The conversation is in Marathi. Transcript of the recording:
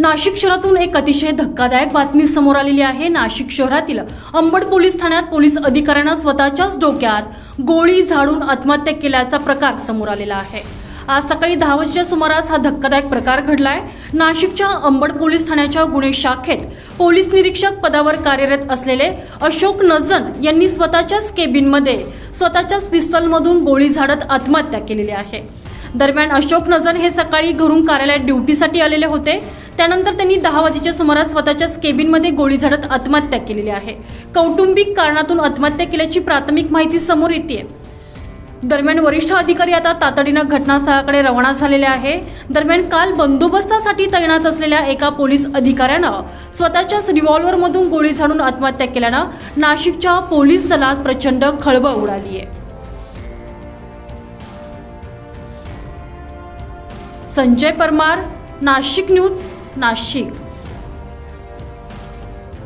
नाशिक शहरातून एक अतिशय धक्कादायक बातमी समोर आलेली आहे. नाशिक शहरातील अंबड पोलीस ठाण्यात पोलीस अधिकाऱ्यांना स्वतःच्याच डोक्यात गोळी झाडून आत्महत्या केल्याचा प्रकार समोर आलेला आहे. आज सकाळी दहा वाजच्या सुमारास हा धक्कादायक प्रकार घडलाय. नाशिकच्या अंबड पोलीस ठाण्याच्या गुन्हे शाखेत पोलीस निरीक्षक पदावर कार्यरत असलेले अशोक नजन यांनी स्वतःच्याच केबिनमध्ये स्वतःच्याच पिस्तलमधून गोळी झाडत आत्महत्या केलेली आहे. दरम्यान अशोक नजन हे सकाळी घरून कार्यालयात ड्युटीसाठी आलेले होते. त्यानंतर त्यांनी दहा वाजेच्या सुमारास स्वतःच्याच केबिनमध्ये गोळी झाडत आत्महत्या केलेली आहे. कौटुंबिक कारणातून आत्महत्या केल्याची प्राथमिक माहिती समोर येते दरम्यान वरिष्ठ अधिकारी आता तातडीनं घटनास्थळाकडे रवाना झालेले आहे. दरम्यान काल बंदोबस्तासाठी तैनात असलेल्या एका पोलीस अधिकाऱ्यानं स्वतःच्याच रिव्हॉल्व्हरमधून गोळी झाडून आत्महत्या केल्यानं नाशिकच्या पोलीस दलात प्रचंड खळबळ उडाली आहे. संजय परमार नाशिक न्यूज नाशिक.